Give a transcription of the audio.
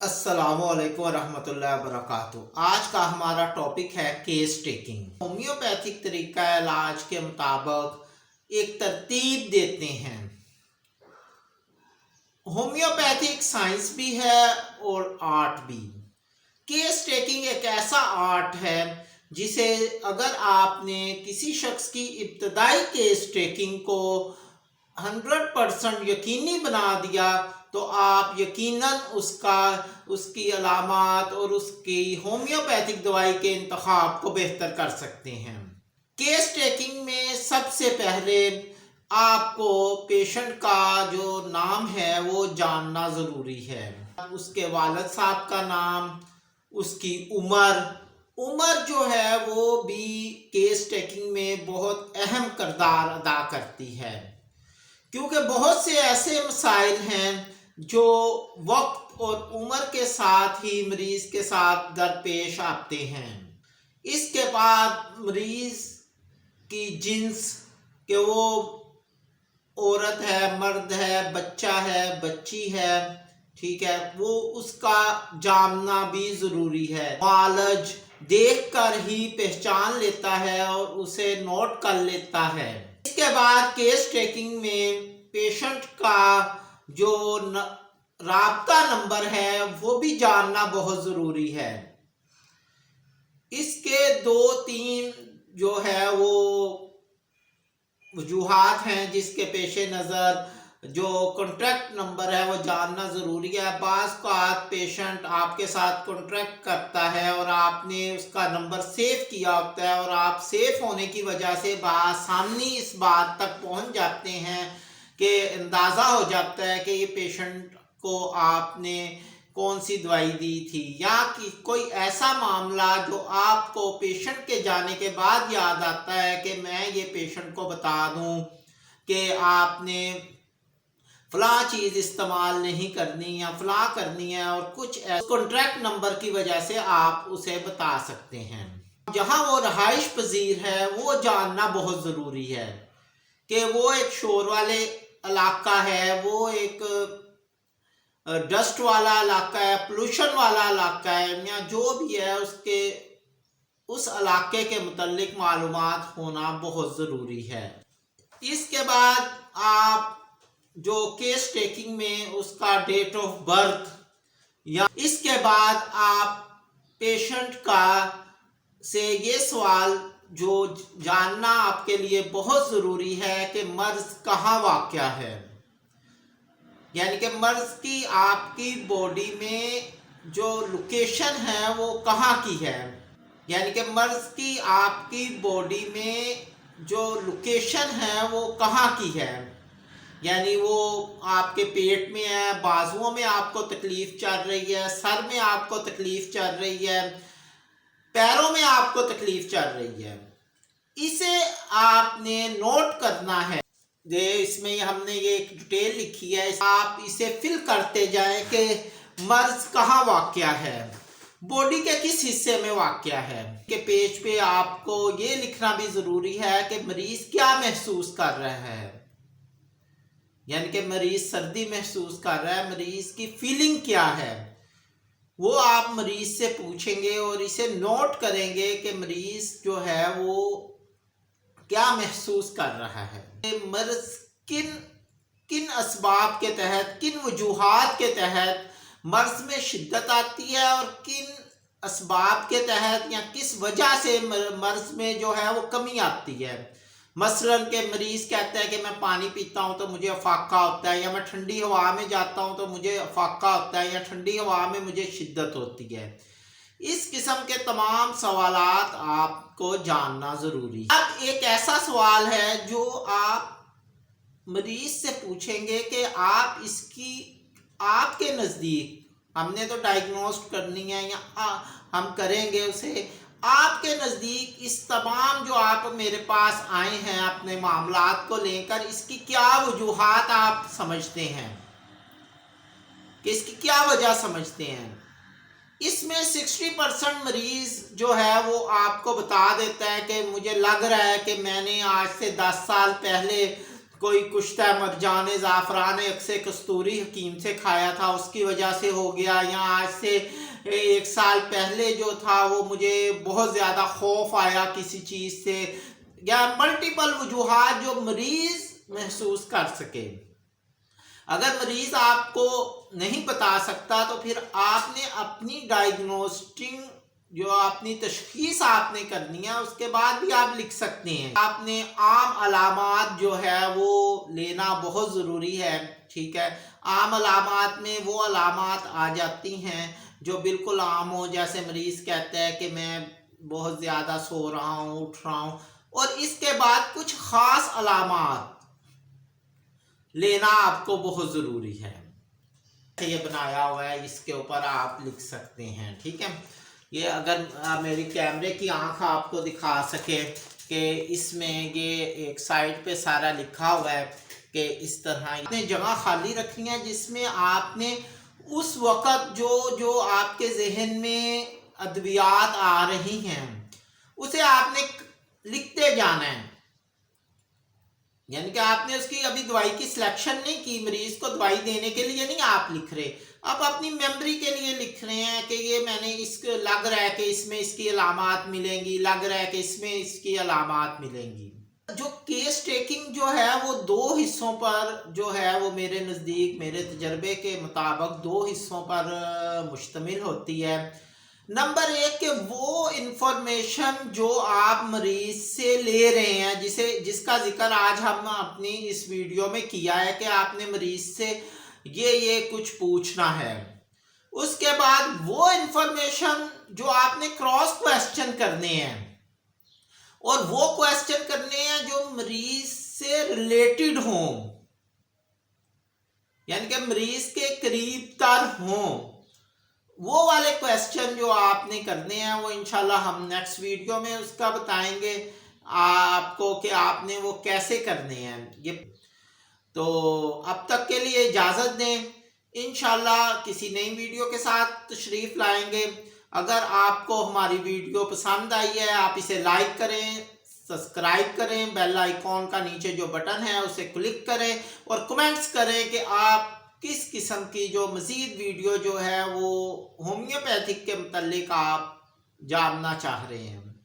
असलकम वरहमतुल्लाहि वबरकातुहू। आज का हमारा टॉपिक है केस टेकिंग होम्योपैथिक तरीका इलाज के मुताबिक एक तरतीब देते हैं। होम्योपैथिक साइंस भी है और आर्ट भी। केस टेकिंग एक ऐसा आर्ट है जिसे अगर आपने किसी शख्स की इब्तदाई केस टेकिंग को हंड्रेड परसेंट यकीनी बना दिया तो आप यकीनन उसका, उसकी अलामत और उसकी होम्योपैथिक दवाई के इंतखब को बेहतर कर सकते हैं। केस टेकिंग में सबसे पहले आपको पेशेंट का जो नाम है, वो जानना ज़रूरी है। उसके वालद साहब का नाम, उसकी उम्र। उम्र जो है, वो भी केस टेकिंग में बहुत अहम करदार अदा करती है। क्योंकि बहुत से ऐसे मसाइल हैं जो वक्त और उम्र के साथ ही मरीज़ के साथ दरपेश आते हैं। इसके बाद मरीज़ की जिन्स के वो औरत है, मर्द है, बच्चा है, बच्ची है, ठीक है, वो उसका जानना भी ज़रूरी है। मालज देख कर ही पहचान लेता है और उसे नोट कर लेता है। इसके बाद केस टेकिंग में पेशेंट का जो न, राबता नंबर है वो भी जानना बहुत ज़रूरी है। इसके दो तीन जो है वो वजूहत हैं जिसके पेश नज़र जो कॉन्ट्रैक्ट नंबर है वो जानना ज़रूरी है। बाज़ का पेशेंट आपके साथ कॉन्ट्रैक्ट करता है और आपने उसका नंबर सेव किया होता है और आप सेफ़ होने की वजह से बासानी इस बात तक पहुँच जाते हैं कि अंदाज़ा हो जाता है कि ये पेशेंट को आपने कौन सी दवाई दी थी, या कि कोई ऐसा मामला जो आपको पेशेंट के जाने के बाद याद आता है कि मैं ये पेशेंट को बता दूँ कि आपने फला चीज़ इस्तेमाल नहीं करनी या फला करनी है और कुछ कॉन्ट्रैक्ट नंबर की वजह से आप उसे बता सकते हैं। जहाँ वो रहाइश पजीर है, वो जानना बहुत ज़रूरी है कि वो एक शोर वाले इलाका है, वो एक डस्ट वाला इलाका है पोल्यूशन वाला इलाका है, या जो भी है, उसके, उस इलाके के मतलब मालूम होना बहुत ज़रूरी है। इसके बाद आप जो केस टेकिंग में उसका डेट ऑफ़ बर्थ या इसके बाद आप पेशेंट का से ये सवाल जो जानना आपके लिए बहुत ज़रूरी है कि मर्ज कहाँ वाक़ है। यानी कि मर्ज की आपकी बॉडी में जो लोकेशन है वो कहाँ की है। यानी कि मर्ज की आपकी बॉडी में जो लोकेशन है वो कहाँ की है। यानी वो आपके पेट में है, बाजुओं में आपको तकलीफ़ चल रही है, सर में आपको तकलीफ़ चल रही है पैरों में आपको तकलीफ़ चल रही है। इसे आपने नोट करना है। ये इसमें हमने ये एक डिटेल लिखी है। आप इसे फिल करते जाएँ कि मर्ज कहाँ वाक़ है। बॉडी के किस हिस्से में वाक़ है? के पेज पे आपको ये लिखना भी ज़रूरी है कि मरीज़ क्या महसूस कर रहा है। यानी कि मरीज़ सर्दी महसूस कर रहा है, मरीज़ की फीलिंग क्या है। वो आप मरीज़ से पूछेंगे और इसे नोट करेंगे कि मरीज़ जो है वो क्या महसूस कर रहा है। मर्ज किन किन इसबाब के तहत, किन वजूहत के तहत मर्ज में शिद्दत आती है और किन इसबाब के तहत या किस वजह से मर्ज में जो है वो कमी आती है। मसलन के मरीज़ कहते हैं कि मैं पानी पीता हूँ तो मुझे अफाका होता है या मैं ठंडी हवा में जाता हूँ तो मुझे अफाका होता है या ठंडी हवा में मुझे शिद्दत होती है। इस किस्म के तमाम सवाल आपको जानना ज़रूरी है। अब एक ऐसा सवाल है जो आप मरीज़ से पूछेंगे कि आप इसकी आपके नज़दीक हमने तो डायग्नोस्ट करनी है या आ, हम करेंगे उसे आपके नज़दीक इस तमाम जो आप मेरे पास आए हैं, अपने मामला को लेकर, इसकी क्या वजूहत आप समझते हैं? कि इसकी क्या वजह समझते हैं? इसमें 60 परसेंट मरीज़ जो है, वो आपको बता देता है कि मुझे लग रहा है कि मैंने आज से 10 साल पहले कोई कुश्ता मरजान ज़ाफ़रान अक्से कस्तूरी हकीम से खाया था, उसकी वजह से हो गया, या आज से एक साल पहले जो था, वो मुझे बहुत ज़्यादा खौफ आया किसी चीज़ से। या मल्टीपल वजूहत जो मरीज़ महसूस कर सके। अगर मरीज़ आपको नहीं बता सकता तो फिर आपने अपनी डायग्नोस्टिंग जो अपनी तशखीस आपने करनी है, उसके बाद भी आप लिख सकते हैं। आपने आम अलामत जो है, वो लेना बहुत ज़रूरी है, ठीक है? आम अलामत में वो अलामत आ जाती हैं। जो बिल्कुल आम हो, जैसे मरीज़ कहता है कि मैं बहुत ज़्यादा सो रहा हूँ, उठ रहा हूँ, और इसके बाद कुछ ख़ास अलामत लेना आपको बहुत ज़रूरी है। ये बनाया हुआ है, इसके ऊपर आप लिख सकते हैं, ठीक है? ये अगर मेरी कैमरे की आँख आपको दिखा सके कि इसमें ये एक साइड पे सारा लिखा हुआ है कि इस तरह आपने जगह खाली रखनी है जिसमें आपने उस वक़्त जो जो आपके जहन में अद्वियात आ रही हैं, उसे आपने लिखते जाना है। यानी कि आपने उसकी अभी दवाई की सिलेक्शन नहीं की, मरीज़ को दवाई देने के लिए नहीं आप लिख रहे। आप अपनी मेमोरी के लिए लिख रहे हैं कि ये मैंने इस लग रहा है कि इसमें इसकी अलामत मिलेंगी, लग रहा है कि इसमें इसकी अलामत मिलेंगी। जो केस टेकिंग जो है, वो दो हिस्सों पर जो है, वो मेरे नज़दीक, मेरे तजर्बे के मुताबिक दो हिस्सों पर मुश्तमिल होती है। नंबर एक के वो इंफॉर्मेशन जो आप मरीज़ से ले रहे हैं, जिसे, जिसका ज़िक्र आज हम अपनी इस वीडियो में किया है कि आपने मरीज़ से ये ये कुछ पूछना है। उसके बाद वो इंफॉर्मेशन जो आपने क्रॉस क्वेश्चन करने हैं और वो क्वेश्चन करने हैं जो मरीज़ से रिलेटेड हों। यानी कि मरीज़ के करीब तर हों। वो वाले क्वेश्चन जो आपने करने हैं, वो इंशाल्लाह हम नेक्स्ट वीडियो में उसका बताएँगे आपको कि आपने वो कैसे करने हैं। ये तो अब तक के लिए इजाज़त दें। इनशाला किसी नई वीडियो के साथ तशरीफ़ लाएँगे। अगर आपको हमारी वीडियो पसंद आई है, आप इसे लाइक करें सब्सक्राइब करें बेल आइकॉन का नीचे जो बटन है, उसे क्लिक करें और कमेंट्स करें कि आप किस किस्म की जो मज़ीद वीडियो जो है, वो होम्योपैथिक के मतलब आप जानना चाह रहे हैं।